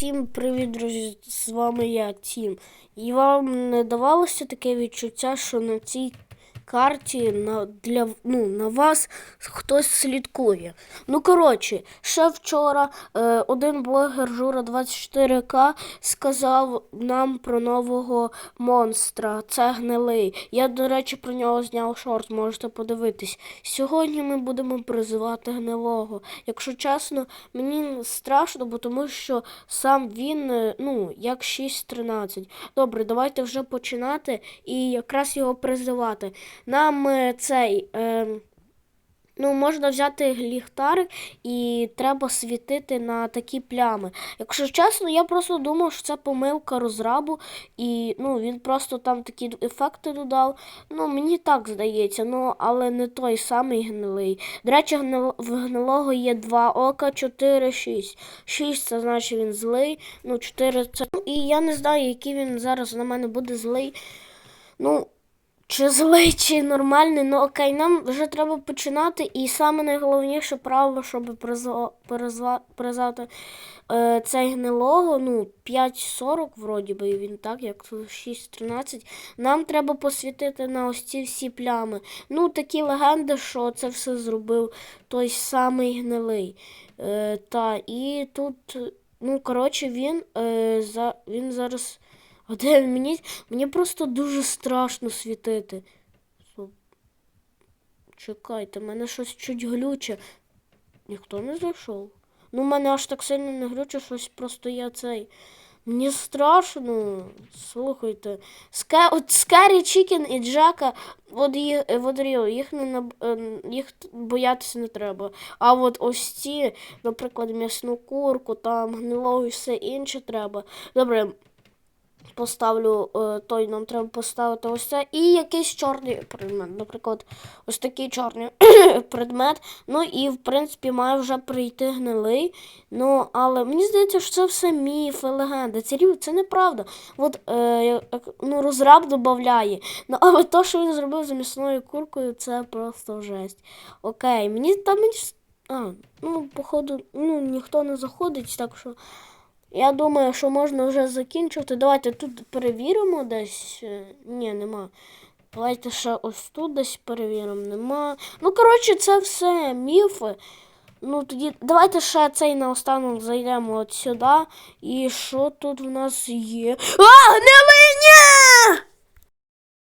Всім привіт, друзі! З вами я, Тім. І вам не давалося таке відчуття, що на цій карті на, для, ну, на вас хтось слідкує. Ну, коротше, ще вчора е, один блогер Жура 24К сказав нам про нового монстра. Це гнилий. Я, до речі, про нього зняв шорт, можете подивитись. Сьогодні ми будемо призивати гнилого. Якщо чесно, мені страшно, бо тому що сам він, е, ну, як 6-13. Добре, давайте вже починати і якраз його призивати. Нам е, цей. Е, Ну, можна взяти ліхтарик і треба світити на такі плями. Якщо чесно, я просто думав, що це помилка розрабу, і ну, він просто там такі ефекти додав. Ну, мені так здається, ну, але не той самий гнилий. До речі, в гнилого є два ока, 4, 6. 6 це значить він злий, ну 4 це. Ну, і я не знаю, який він зараз на мене буде злий. Ну, чи злий, чи нормальний, ну окей, нам вже треба починати. І саме найголовніше правило, щоб призвати е, цей гнилого, ну, 5.40 вроді би він так, як тут 6.13. Нам треба посвітити на ось ці всі плями. Ну, такі легенди, що це все зробив той самий гнилий. Е, та, і тут, ну, коротше, він, е, за, він зараз. Один мені, мені просто дуже страшно світити. Чекайте, мене щось чуть глюче. Ніхто не зайшов. Ну, мене аж так сильно не глюче, щось просто я цей. Мені страшно. Слухайте. Ска... От Скарі Чікен і Джака, от їх, от Ріо, їх не наб... ем, їх боятися не треба. А от ось ці, наприклад, м'ясну курку, там гнилого і все інше треба. Добре, поставлю е, той, нам треба поставити ось це. І якийсь чорний предмет. Наприклад, ось такий чорний предмет. Ну і в принципі має вже прийти гнилий. Ну, але мені здається, що це все міфи, легенди. Це це неправда. От е, ну, розраб додає. Ну, але то, що він зробив з м'ясною куркою, це просто жесть. Окей, мені там. А, ну, походу, ну, ніхто не заходить, так що. Я думаю, що можна вже закінчувати. Давайте тут перевіримо десь. Е, Ні, нема. Давайте ще ось тут десь перевіримо. Нема. Ну, коротше, це все міфи. Ну, тоді давайте ще цей наостанок зайдемо от сюди. І що тут в нас є? А, не Ні!